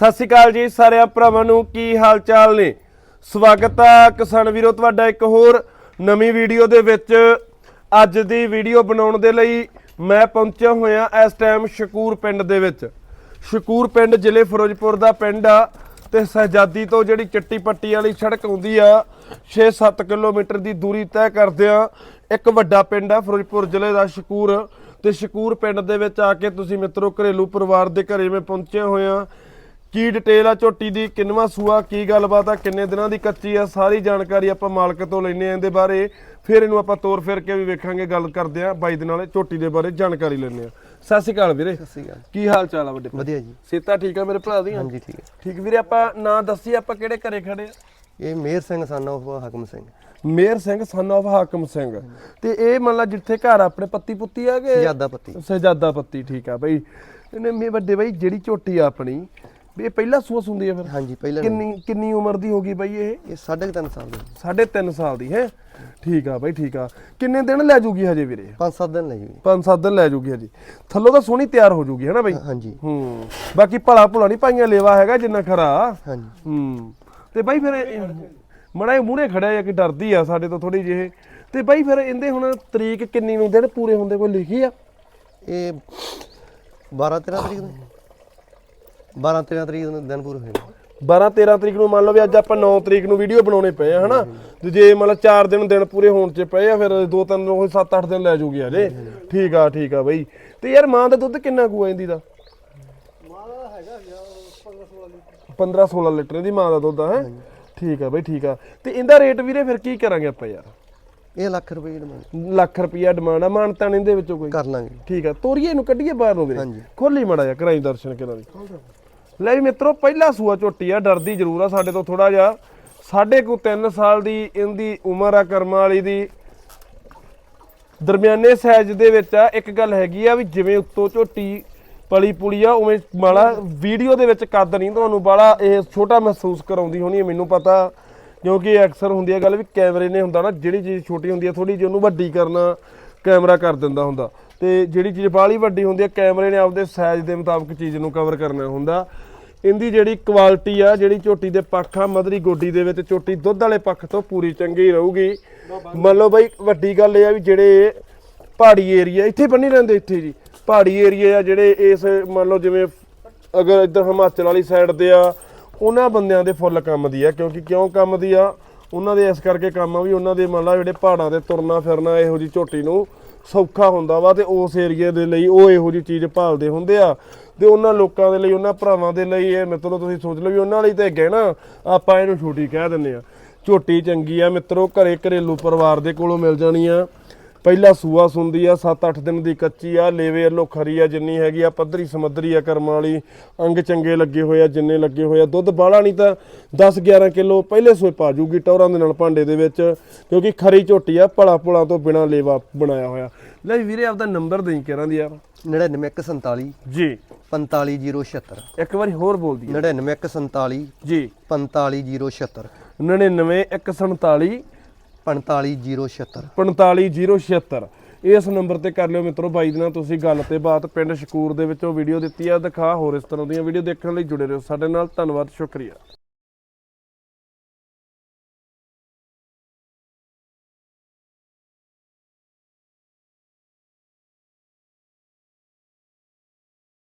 ਸਤਿ ਸ਼੍ਰੀ ਅਕਾਲ ਜੀ ਸਾਰਿਆਂ ਭਰਾਵਾਂ ਨੂੰ, ਕੀ ਹਾਲ ਚਾਲ ਨੇ? ਸਵਾਗਤ ਆ ਕਿਸਾਨ ਵੀਰੋ, ਤੁਹਾਡਾ ਇੱਕ ਹੋਰ ਨਵੀਂ ਵੀਡੀਓ ਦੇ ਵਿੱਚ। ਅੱਜ ਦੀ ਵੀਡੀਓ ਬਣਾਉਣ ਦੇ ਲਈ ਮੈਂ ਪਹੁੰਚਿਆ ਹੋਇਆ ਇਸ ਟਾਈਮ ਸ਼ਕੂਰ ਪਿੰਡ ਦੇ ਵਿੱਚ। ਸ਼ਕੂਰ ਪਿੰਡ ਜ਼ਿਲ੍ਹੇ ਫਿਰੋਜ਼ਪੁਰ ਦਾ ਪਿੰਡ ਆ ਤੇ ਸਹਜਾਦੀ ਤੋਂ ਜਿਹੜੀ ਚੱਟੀ ਪੱਟੀ ਵਾਲੀ ਸੜਕ ਆਉਂਦੀ ਆ 6-7 ਕਿਲੋਮੀਟਰ ਦੀ ਦੂਰੀ ਤੈਅ ਕਰਦਿਆਂ ਇੱਕ ਵੱਡਾ ਪਿੰਡ ਆ ਫਿਰੋਜ਼ਪੁਰ ਜ਼ਿਲ੍ਹੇ ਦਾ ਸ਼ਕੂਰ। ਤੇ ਸ਼ਕੂਰ ਪਿੰਡ ਦੇ ਵਿੱਚ ਆ ਕੇ ਤੁਸੀਂ ਮਿੱਤਰੋ ਘਰੇਲੂ ਪਰਿਵਾਰ ਦੇ ਘਰੇ ਮੈਂ ਪਹੁੰਚੇ ਹੋਇਆ। ਕੀ ਡਿਟੇਲ ਆ ਝੋਟੀ ਦੀ ਕਿੰਨਵਾ ਸੂਆ ਕੀ ਗੱਲਬਾਤ ਆ ਕਿੰਨੇ ਦਿਨਾਂ ਦੀ ਕੱਚੀ ਆ ਸਾਰੀ ਜਾਣਕਾਰੀ ਆਪਾਂ ਮਾਲਕ ਤੋਂ ਲੈਣੇ ਆ ਇਹਦੇ ਬਾਰੇ। ਫਿਰ ਇਹਨੂੰ ਆਪਾਂ ਤੋਰ ਫਿਰ ਕੇ ਵੀ ਵੇਖਾਂਗੇ ਗੱਲ ਕਰਦੇ ਆ ਬਾਈ ਦੇ ਨਾਲ ਝੋਟੀ ਦੇ ਬਾਰੇ ਜਾਣਕਾਰੀ ਲੈਣੇ ਆ। ਸਤਿ ਸ਼੍ਰੀ ਅਕਾਲ ਵੀਰੇ। ਸਤਿ ਸ਼੍ਰੀ ਅਕਾਲ। ਕੀ ਹਾਲ ਚਾਲ ਆ ਵੱਡੇ ਭਾਈ? ਵਧੀਆ ਜੀ। ਸਿਹਤਾਂ ਠੀਕ ਆ ਮੇਰੇ ਭਰਾ ਦੀਆਂ? ਹਾਂਜੀ ਠੀਕ ਹੈ ਠੀਕ ਵੀਰੇ ਆਪਾਂ ਨਾਂ ਦੱਸੀ ਆਪਾਂ ਕਿਹੜੇ ਘਰੇ ਖੜੇ ਆ? ਇਹ ਮੇਰ ਸਿੰਘ ਸਨ of ਹਕਮ Singh. Mer Singh son of ਹਾਕਮ ਸਿੰਘ। ਤੇ ਇਹ ਮੰਨ ਲਾ ਜਿੱਥੇ ਘਰ ਆਪਣੇ ਪੱਤੀ ਪੁੱਤੀ ਆ ਕਿ? ਜ਼ਿਆਦਾ ਪੱਤੀ। ਸਹਜਾਦਾ ਪੱਤੀ ਠੀਕ ਆ ਬਈ। ਇਹਨੇ ਮੇ ਵੱਡੇ ਬਾਈ ਜਿਹੜੀ ਝੋਟੀ ਆ ਆਪਣੀ ਵੀ ਇਹ ਪਹਿਲਾ ਸੂਸ ਹੁੰਦੀ ਆ ਫਿਰ? ਹਾਂਜੀ ਪਹਿਲਾਂ ਕਿੰਨੀ ਕਿੰਨੀ ਉਮਰ ਦੀ ਹੋ ਗਈ ਬਾਈ ਇਹ? ਇਹ ਸਾਢੇ ਕੁ ਤਿੰਨ ਸਾਲ ਦੇ। ਸਾਢੇ ਤਿੰਨ ਸਾਲ ਦੀ ਹੈ? ਠੀਕ ਆ ਬਾਈ ਠੀਕ ਆ। ਕਿੰਨੇ ਦਿਨ ਲੈ ਜੂਗੀ ਹਜੇ ਵੀਰੇ? ਪੰਜ ਸੱਤ ਦਿਨ ਲਈ ਪੰਜ ਸੱਤ ਦਿਨ ਲੈ ਜੂਗੀ ਹਜੇ। ਥੱਲੋਂ ਤਾਂ ਸੋਹਣੀ ਤਿਆਰ ਹੋ ਜੂਗੀ ਹੈ ਨਾ ਬਾਈ? ਹਾਂਜੀ। ਹੂੰ। ਬਾਕੀ ਭਲਾ ਭੁਲਾ ਨਹੀਂ ਪਾਈਆਂ ਲੇਵਾ ਹੈਗਾ ਜਿੰਨਾ ਖਰਾ। ਹਾਂਜੀ। ਹੂੰ। ਤੇ ਬਾਈ ਫਿਰ ਮੜਾ ਮੂਹਰੇ ਖੜਿਆ ਜਾਂ ਕਿ ਡਰਦੀ ਆ ਸਾਡੇ ਤੋਂ ਥੋੜੀ ਜਿਹੀ। ਤੇ ਬਾਈ ਫਿਰ ਇਹਦੇ ਹੁਣ ਤਰੀਕ ਕਿੰਨੀ ਨੂੰ ਦਿਨ ਪੂਰੇ ਹੁੰਦੇ ਕੋਈ ਲਿਖੀ ਆ? ਇਹ 12 13 ਤਰੀਕ ਨੂੰ। 12 13 ਤਰੀਕ ਨੂੰ ਦਿਨ ਪੂਰੇ ਹੋਏ 12 13 ਤਰੀਕ ਨੂੰ ਮੰਨ ਲਓ ਵੀ ਅੱਜ ਆਪਾਂ 9 ਤਰੀਕ ਨੂੰ ਵੀਡੀਓ ਬਣਾਉਣੇ ਪਏ ਆ ਹਨਾ? ਤੇ ਜੇ ਮਤਲਬ 4 ਦਿਨ ਦਿਨ ਪੂਰੇ ਹੋਣ ਚ ਪਏ ਆ ਫਿਰ 2 3 ਉਹ 7 8 ਦਿਨ ਲੈ ਜੂਗੀ ਹਜੇ। ਠੀਕ ਆ ਠੀਕ ਆ ਬਈ। ਤੇ ਯਾਰ ਮਾਂ ਦਾ ਦੁੱਧ ਕਿੰਨਾ ਕੁ ਆ ਇਹਦੀ ਦਾ? 15 16 ਲੀਟਰ ਦੀ ਮਾਂ ਦਾ ਦੁੱਧ ਆ ਹੈ? ਠੀਕ ਆ ਬਈ ਠੀਕ ਆ। ਤੇ ਇਹਦਾ ਰੇਟ ਵੀਰੇ ਫਿਰ ਕੀ ਕਰਾਂਗੇ ਆਪਾਂ ਯਾਰ? ਇਹ ਲੱਖ ਰੁਪਏ ਡਿਮਾਂਡ ਲੱਖ ਰੁਪਿਆ ਡਿਮਾਂਡ ਆ ਮਾਨਤਾਨ ਇਹਦੇ ਵਿੱਚੋਂ ਕੋਈ। ਕਰ ਲਾਂਗੇ। ਠੀਕ ਆ ਤੋਰੀਏ ਨੂੰ ਕੱਢੀਏ ਬਾਹਰ ਨੂੰ ਵੀਰੇ। ਹਾਂਜੀ। ਖੋਲੀ ਮੜਾ ਜਾ ਕਰਾਈ ਦਰਸ਼ਨ ਕਿਨਾਂ ਦੀ। ਲੈ ਵੀ ਮਿੱਤਰੋ, ਪਹਿਲਾ ਸੂਆ ਝੋਟੀ ਆ, ਡਰਦੀ ਜ਼ਰੂਰ ਆ ਸਾਡੇ ਤੋਂ ਥੋੜਾ ਜਿਹਾ। ਸਾਢੇ ਕੁ 3 ਸਾਲ ਦੀ ਇਹਦੀ ਉਮਰ ਆ ਕਰਮਾਂ ਵਾਲੀ ਦੀ। ਦਰਮਿਆਨੇ ਸਾਈਜ਼ ਦੇ ਵਿੱਚ ਆ, ਇੱਕ ਗੱਲ ਹੈਗੀ ਆ ਵੀ ਜਿਵੇਂ ਉੱਤੋਂ ਝੋਟੀ ਪਲੀ ਪੁਲੀ ਆ, ਉਵੇਂ ਮਾੜਾ ਵੀਡੀਓ ਦੇ ਵਿੱਚ ਕੱਦ ਨਹੀਂ ਤੁਹਾਨੂੰ ਬਾਲਾ ਇਹ ਛੋਟਾ ਮਹਿਸੂਸ ਕਰਾਉਂਦੀ ਹੋਣੀ ਹੈ ਮੈਨੂੰ ਪਤਾ। ਕਿਉਂਕਿ ਅਕਸਰ ਹੁੰਦੀ ਹੈ ਗੱਲ ਵੀ ਕੈਮਰੇ ਨੇ ਹੁੰਦਾ ਨਾ, ਜਿਹੜੀ ਚੀਜ਼ ਛੋਟੀ ਹੁੰਦੀ ਹੈ ਥੋੜੀ ਜਿਹੀ ਉਹਨੂੰ ਵੱਡੀ ਕਰਨਾ ਕੈਮਰਾ ਕਰ ਦਿੰਦਾ ਹੁੰਦਾ। ਤੇ ਜਿਹੜੀ ਚੀਜ਼ ਬਾਹਲੀ ਵੱਡੀ ਹੁੰਦੀ ਹੈ ਕੈਮਰੇ ਨੇ ਆਪਦੇ ਸਾਈਜ਼ ਦੇ ਮੁਤਾਬਕ ਚੀਜ਼ ਨੂੰ ਕਵਰ ਕਰਨਾ ਹੁੰਦਾ। ਇਹਦੀ ਜਿਹੜੀ ਕੁਆਲਿਟੀ ਆ, ਜਿਹੜੀ ਝੋਟੀ ਦੇ ਪੱਖ ਆ, ਮਧਰੀ ਗੋਡੀ ਦੇ ਵਿੱਚ ਝੋਟੀ ਦੁੱਧ ਵਾਲੇ ਪੱਖ ਤੋਂ ਪੂਰੀ ਚੰਗੀ ਰਹੂਗੀ। ਮੰਨ ਲਓ ਬਾਈ, ਵੱਡੀ ਗੱਲ ਇਹ ਆ ਵੀ ਜਿਹੜੇ ਪਹਾੜੀ ਏਰੀਆ ਇੱਥੇ ਬੰਨੀ ਰਹਿੰਦੇ ਇੱਥੇ ਜੀ। ਪਹਾੜੀ ਏਰੀਆ ਆ ਜਿਹੜੇ ਇਸ, ਮੰਨ ਲਓ ਜਿਵੇਂ ਅਗਰ ਇੱਧਰ ਹਿਮਾਚਲ ਵਾਲੀ ਸਾਈਡ ਦੇ ਆ, ਉਹਨਾਂ ਬੰਦਿਆਂ ਦੇ ਫੁੱਲ ਕੰਮ ਦੀ ਆ, ਕਿਉਂਕਿ ਕਿਉਂ ਕੰਮ ਦੀ ਆ? ਉਹਨਾਂ ਦੇ ਇਸ ਕਰਕੇ ਕੰਮ ਆ ਵੀ ਉਹਨਾਂ ਦੇ ਮੰਨ ਲਾ ਜਿਹੜੇ ਪਹਾੜਾਂ ਤੇ ਤੁਰਨਾ ਫਿਰਨਾ ਇਹੋ ਜੀ ਝੋਟੀ ਨੂੰ ਸੌਖਾ ਹੁੰਦਾ ਵਾ ਤੇ ਉਸ ਏਰੀਆ ਦੇ ਲਈ ਉਹ ਇਹੋ ਜੀ ਚੀਜ਼ ਭਾਲਦੇ ਹੁੰਦੇ ਆ। ਤੇ ਉਹਨਾਂ ਲੋਕਾਂ ਦੇ ਲਈ, ਉਹਨਾਂ ਭਰਾਵਾਂ ਦੇ ਲਈ ਇਹ ਮਿੱਤਰੋ ਤੁਸੀਂ ਸੋਚ ਲਓ ਵੀ ਉਹਨਾਂ ਲਈ ਤਾਂ ਗਹਿਣਾ, ਆਪਾਂ ਇਹਨੂੰ ਛੋਟੀ ਕਹਿ ਦਿੰਦੇ ਆ। ਝੋਟੀ ਚੰਗੀ ਆ ਮਿੱਤਰੋ, ਘਰੇ ਘਰੇਲੂ ਪਰਿਵਾਰ ਦੇ ਕੋਲੋਂ ਮਿਲ ਜਾਣੀ ਆ। ਪਹਿਲਾ ਸੂਆ ਸੁੰਦੀ ਆ 7-8 ਦਿਨ ਦੀ ਕੱਚੀ ਆ ਲੇਵੇ ਵੱਲੋਂ ਖਰੀ ਆ ਜਿੰਨੀ ਹੈਗੀ ਆ ਪੱਧਰੀ ਸਮੱਧਰੀ ਆ ਕਰਮਾਂ ਵਾਲੀ ਅੰਗ ਚੰਗੇ ਲੱਗੇ ਹੋਏ ਆ ਜਿੰਨੇ ਲੱਗੇ ਹੋਏ ਆ। ਦੁੱਧ ਬਾਹਲਾ ਨਹੀਂ ਤਾਂ 10-11 ਕਿਲੋ ਪਹਿਲੇ ਸੂਏ ਪਾ ਜੂਗੀ ਟੌਰਾਂ ਦੇ ਨਾਲ ਭਾਂਡੇ ਦੇ ਵਿੱਚ ਕਿਉਂਕਿ ਖਰੀ ਝੋਟੀ ਆ ਭਲਾ ਭੁਲਾ ਤੋਂ ਬਿਨਾ ਲੇਵਾ ਬਣਾਇਆ ਹੋਇਆ। ਲੈ ਵੀਰੇ ਆਪਦਾ ਨੰਬਰ ਦੇਈ ਕਰਾਂ ਦੀ ਯਾਰ 99147 ਜੀ। 45076 ਇੱਕ ਵਾਰੀ ਹੋਰ ਬੋਲ ਦੀ 99147 ਜੀ। 45076 99147 45076 45076 ਇਸ ਨੰਬਰ ਤੇ ਕਰ ਲਿਓ ਮਿੱਤਰੋ, ਬਾਈ ਦੇ ਨਾਲ ਤੁਸੀਂ ਗੱਲ ਤੇ ਬਾਤ ਪਿੰਡ ਸ਼ਕੂਰ ਦੇ ਵਿੱਚੋਂ ਵੀਡੀਓ ਦਿੱਤੀ ਆ, ਦਿਖਾ ਹੋਰ ਇਸ ਤਰ੍ਹਾਂ ਦੀਆਂ ਵੀਡੀਓ ਦੇਖਣ ਲਈ ਜੁੜੇ ਰਹੋ ਸਾਡੇ ਨਾਲ। ਧੰਨਵਾਦ, ਸ਼ੁਕਰੀਆ।